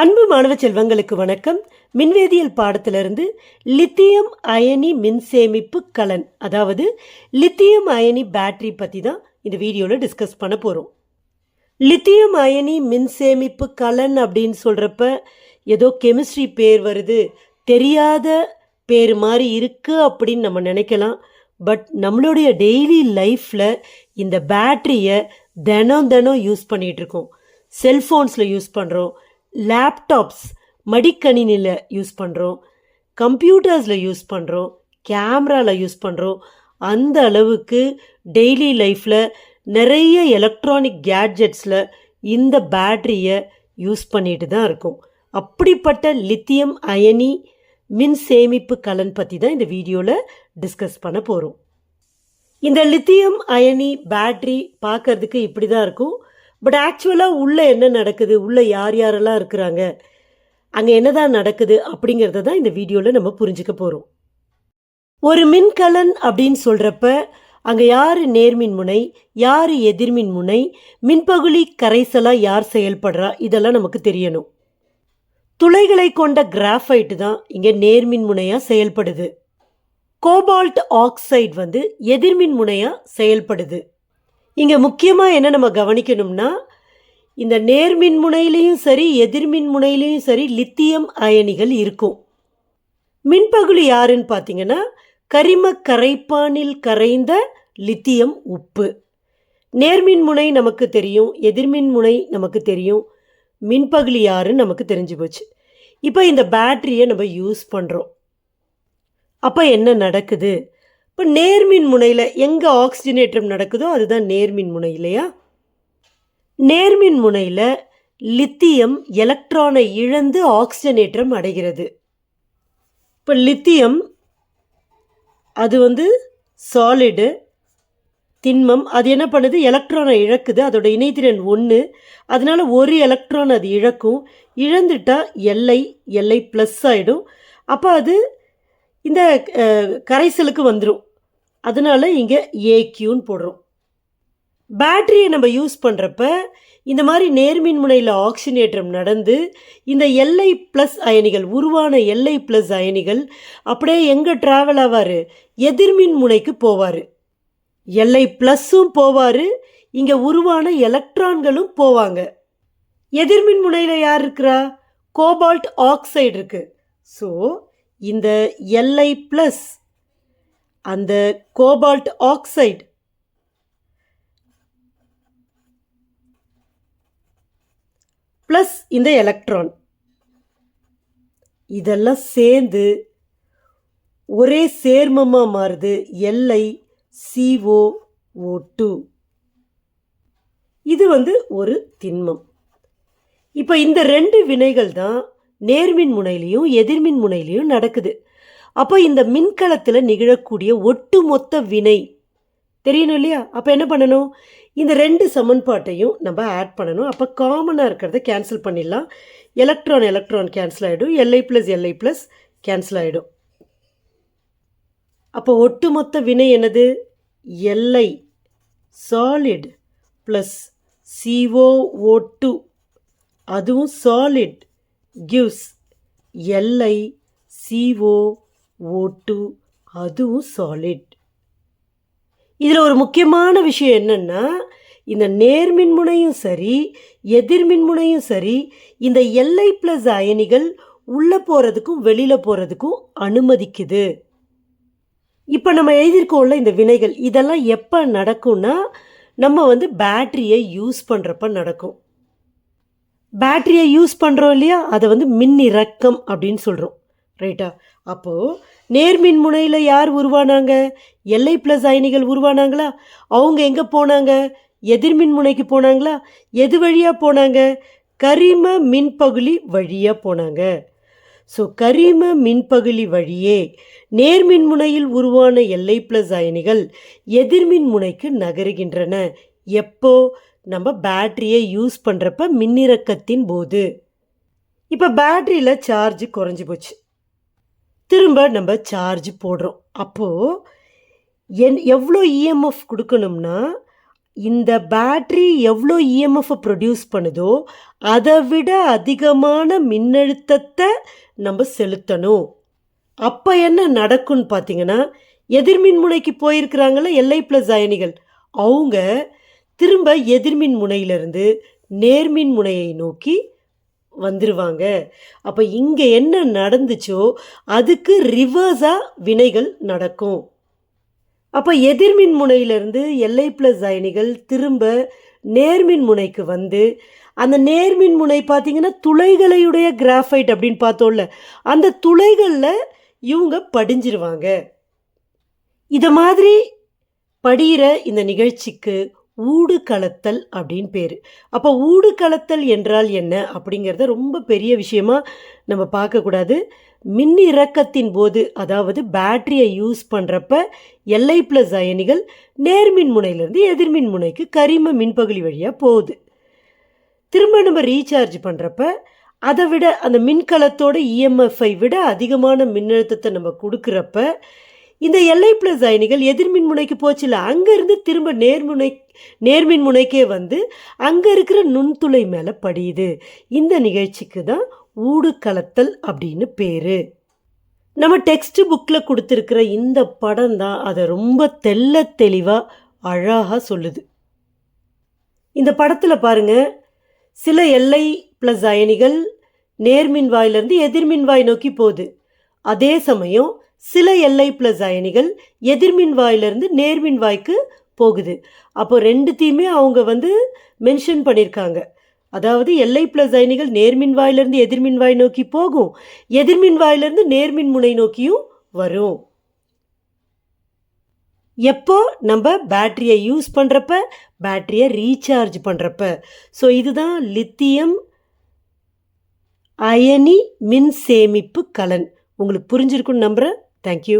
அன்பு மாணவ செல்வங்களுக்கு வணக்கம். மின்வேதியியல் பாடத்திலிருந்து லித்தியம் அயனி மின் சேமிப்பு கலன் அதாவது லித்தியம் அயனி பேட்டரி பற்றி தான் இந்த வீடியோவில் டிஸ்கஸ் பண்ண போகிறோம் லித்தியம் அயனி மின் சேமிப்பு கலன் அப்படின்னு சொல்கிறப்ப ஏதோ கெமிஸ்ட்ரி பேர் வருது. தெரியாத பேர் மாதிரி இருக்குது அப்படின்னு நம்ம நினைக்கலாம். பட் நம்மளுடைய டெய்லி லைஃப்பில் இந்த பேட்டரியை தினம் தினம் யூஸ் பண்ணிகிட்ருக்கோம் செல்ஃபோன்ஸில் யூஸ் பண்ணுறோம் லேப்டாப்ஸ் மடிக்கணினியில் யூஸ் பண்ணுறோம் கம்ப்யூட்டர்ஸில் யூஸ் பண்ணுறோம் கேமராவில் யூஸ் பண்ணுறோம் அந்த அளவுக்கு டெய்லி லைஃப்பில் நிறைய எலக்ட்ரானிக் கேட்ஜெட்ஸில் இந்த பேட்ரியை யூஸ் பண்ணிட்டு தான் இருக்கும். அப்படிப்பட்ட லித்தியம் அயனி மின் சேமிப்பு கலன் பற்றி தான் இந்த வீடியோவில் டிஸ்கஸ் பண்ண போகிறோம் இந்த லித்தியம் அயனி பேட்ரி பார்க்கறதுக்கு இப்படி தான் இருக்கும். பட் ஆக்சுவலாக உள்ளே என்ன நடக்குது? உள்ளே யார் யாரெல்லாம் இருக்கிறாங்க? அங்கே என்னதான் நடக்குது? அப்படிங்கிறத தான் இந்த வீடியோவில் நம்ம புரிஞ்சுக்க போகிறோம் ஒரு மின்கலன் அப்படின்னு சொல்கிறப்ப அங்கே யார் நேர்மின் முனை யார் எதிர்மின் முனை மின்பகுளி கரைசலாக யார் செயல்படுறா? இதெல்லாம் நமக்கு தெரியணும். துளைகளை கொண்ட கிராஃபைட் தான் இங்கே நேர்மின் முனையாக செயல்படுது. கோபால்ட் ஆக்சைடு வந்து எதிர்மின் முனையாக செயல்படுது. இங்கே முக்கியமாக என்ன நம்ம கவனிக்கணும்னா இந்த நேர்மின் முனையிலையும் சரி எதிர்மின் முனையிலையும் சரி லித்தியம் அயனிகள் இருக்கும். மின்பகுளி யாருன்னு பார்த்தீங்கன்னா கரிம கரைப்பானில் கரைந்த லித்தியம் உப்பு. நேர்மின் முனை நமக்கு தெரியும் எதிர்மின் முனை நமக்கு தெரியும் மின்பகுளி யாருன்னு நமக்கு தெரிஞ்சு போச்சு. இப்போ இந்த பேட்டரியை நம்ம யூஸ் பண்ணுறோம் அப்போ என்ன நடக்குது? இப்போ நேர்மின் முனையில் எங்கே ஆக்சிஜனேற்றம் நடக்குதோ அதுதான் நேர்மின் முனை இல்லையா? நேர்மின் முனையில் லித்தியம் எலக்ட்ரானை இழந்து ஆக்சிஜனேற்றம் அடைகிறது. இப்போ லித்தியம் அது வந்து சாலிடு திண்மம் அது என்ன பண்ணுது? எலக்ட்ரானை இழக்குது அதோட இணைத்திறன் ஒன்று அதனால ஒரு எலக்ட்ரான் அது இழக்கும். இழந்துட்டால் எல்லை எல்லை ப்ளஸ் ஆகிடும் அப்போ அது இந்த கரைசலுக்கு வந்துடும் அதனால இங்கே ஏக்யூன்னு போடுறோம். பேட்டரியை நம்ம யூஸ் பண்ணுறப்ப இந்த மாதிரி நேர்மின் முனையில் ஆக்சினேற்றம் நடந்து இந்த எல்ஐ ப்ளஸ் அயனிகள் உருவான எல்ஐ ப்ளஸ் அயனிகள் அப்படியே எங்கே ட்ராவல் ஆவார்? எதிர்மின் முனைக்கு போவார். எல்ஐ ப்ளஸ்ஸும் போவார் இங்கே உருவான எலக்ட்ரான்களும் போவாங்க. எதிர்மின் முனையில் யார் இருக்கிறா? கோபால்ட் ஆக்சைடு இருக்குது ஸோ இந்த எல்ஐ ப்ளஸ் அந்த கோபால்ட் ஆக்சைடு. ப்ளஸ் இந்த எலக்ட்ரான். இதெல்லாம் சேர்ந்து ஒரே சேர்மமாக மாறுது எல்ஐ சிஓ ஓ டூ. இது வந்து ஒரு திண்மம். இப்போ இந்த ரெண்டு வினைகள் தான் நேர்மின் முனையிலையும் எதிர்மின் முனையிலையும் நடக்குது. அப்போ இந்த மின்கலத்தில் நிகழக்கூடிய ஒட்டுமொத்த வினை. தெரியணும் இல்லையா? அப்போ என்ன பண்ணணும்? இந்த ரெண்டு சமன்பாட்டையும் நம்ம ஆட் பண்ணணும். அப்போ காமனாக இருக்கிறத கேன்சல் பண்ணிடலாம். எலக்ட்ரான் எலக்ட்ரான் கேன்சல் ஆகிடும் LI plus LI plus cancel ஆகிடும் அப்போ ஒட்டுமொத்த வினை என்னது? LI solid plus COO two அதுவும் solid gives LI CO O two அதுவும் சாலிட் இதில் ஒரு முக்கியமான விஷயம் என்னென்னா இந்த நேர்மின்முனையும் சரி எதிர்மின்முனையும் சரி இந்த எல்ஐ ப்ளஸ் அயனிகள் உள்ளே போகிறதுக்கும் வெளியில் போகிறதுக்கும் அனுமதிக்குது. இப்போ நம்ம எழுதியிருக்கோம்ல இந்த வினைகள் இதெல்லாம் எப்போ நடக்கும்னா நம்ம வந்து பேட்டரியை யூஸ் பண்ணுறப்ப நடக்கும். பேட்டரியை யூஸ் பண்ணுறோம் இல்லையா? அதை வந்து மின் இறக்கம் அப்படின்னு சொல்கிறோம் ரைட்டா? அப்போது நேர்மின் முனையில் யார் உருவானாங்க? எல்ஐ ப்ளஸ் அயனிகள் உருவானாங்களா? அவங்க எங்கே போனாங்க? எதிர்மின் முனைக்கு போனாங்களா? எது வழியாக போனாங்க? கரிம மின்பகுலி வழியாக போனாங்க. ஸோ கரிம மின்பகுலி வழியே நேர்மின் முனையில் உருவான எல்ஐ ப்ளஸ் அயனிகள் எதிர்மின் முனைக்கு நகருகின்றன. எப்போ? நம்ம பேட்டரியை யூஸ் பண்ணுறப்ப மின்னிறக்கத்தின் போது. இப்போ பேட்டரியில் சார்ஜ் குறைஞ்சி போச்சு. திரும்ப நம்ம சார்ஜ் போடுறோம். அப்போது என் எவ்வளோ இஎம்எஃப் கொடுக்கணும்னா இந்த பேட்ரி எவ்வளோ இஎம்எஃப் ப்ரொடியூஸ் பண்ணுதோ அதை விட அதிகமான மின்னழுத்தத்தை நம்ம செலுத்தணும். அப்போ என்ன நடக்கும்னு பார்த்தீங்கன்னா எதிர்மின் முனைக்கு போயிருக்கிறாங்கள எல்ஐ ப்ளஸ் அயனிகள். அவங்க திரும்ப எதிர்மின் முனையிலிருந்து நேர்மின் முனையை நோக்கி வந்துடுவாங்க அப்போ இங்கே என்ன நடந்துச்சோ அதுக்கு ரிவர்ஸாக வினைகள் நடக்கும். அப்போ எதிர்மின் முனையிலிருந்து எல்ஐ ப்ளஸ் அயனிகள் திரும்ப நேர்மின் முனைக்கு வந்து அந்த நேர்மின் முனை பார்த்தீங்கன்னா துளைகளையுடைய கிராஃபைட் அப்படின்னு பார்த்தோம்ல அந்த துளைகளில் இவங்க படிஞ்சிருவாங்க. இதை மாதிரி படிகிற இந்த நிகழ்ச்சிக்கு ஊடு கலத்தல் அப்படின்னு பேர். அப்போ ஊடு கலத்தல் என்றால் என்ன? அப்படிங்கிறத ரொம்ப பெரிய விஷயமா நம்ம பார்க்கக்கூடாது மின் இறக்கத்தின் போது அதாவது பேட்டரியை யூஸ் பண்ணுறப்ப எல்ஐ ப்ளஸ் அயனிகள் நேர்மின் முனையிலேருந்து எதிர்மின் முனைக்கு கரிம மின்பகுதி வழியாக போகுது. திரும்ப நம்ம ரீசார்ஜ் பண்ணுறப்ப அதை விட அந்த மின்கலத்தோட இஎம்எஃப்ஐ விட அதிகமான மின்னழுத்தத்தை நம்ம கொடுக்குறப்ப இந்த எல்ஐ ப்ளஸ் அயனிகள் எதிர்மின் முனைக்கு போச்சுல அங்கேருந்து திரும்ப நேர்முனை நேர்மின் முனைக்கே வந்து அங்கே இருக்கிற நுண்துளை மேலே படியுது. இந்த நிகழ்ச்சிக்கு தான் ஊடு கலத்தல் அப்படின்னு பேர். நம்ம டெக்ஸ்ட் புக்கில் கொடுத்துருக்கிற இந்த படம் தான் அதை ரொம்ப தெள்ள தெளிவாக அழகாக சொல்லுது. இந்த படத்தில் பாருங்கள் சில எல்லை ப்ளஸ் அயனிகள் நேர்மின் எதிர்மின்வாய் எதிர்மின் வாய் நோக்கி போகுது. அதே சமயம் சில எல்லை ப்ளஸ் அயனிகள் எதிர்மின் வாயிலிருந்து நேர்மின் வாய்க்கு போகுது. அப்போ ரெண்டுத்தையுமே அவங்க வந்து மென்ஷன் பண்ணியிருக்காங்க அதாவது எல்லை ப்ளஸ் அயனிகள் நேர்மின் வாயிலிருந்து எதிர்மின் வாய் நோக்கி போகும் எதிர்மின் வாயிலிருந்து நேர்மின் முனை நோக்கியும் வரும். எப்போ நம்ம பேட்டரியை யூஸ் பண்ணுறப்ப பேட்டரியை ரீசார்ஜ் பண்ணுறப்ப ஸோ இதுதான் லித்தியம் அயனி மின் சேமிப்பு கலன். உங்களுக்கு புரிஞ்சிருக்குன்னு நம்புகிறேன் தேங்க்யூ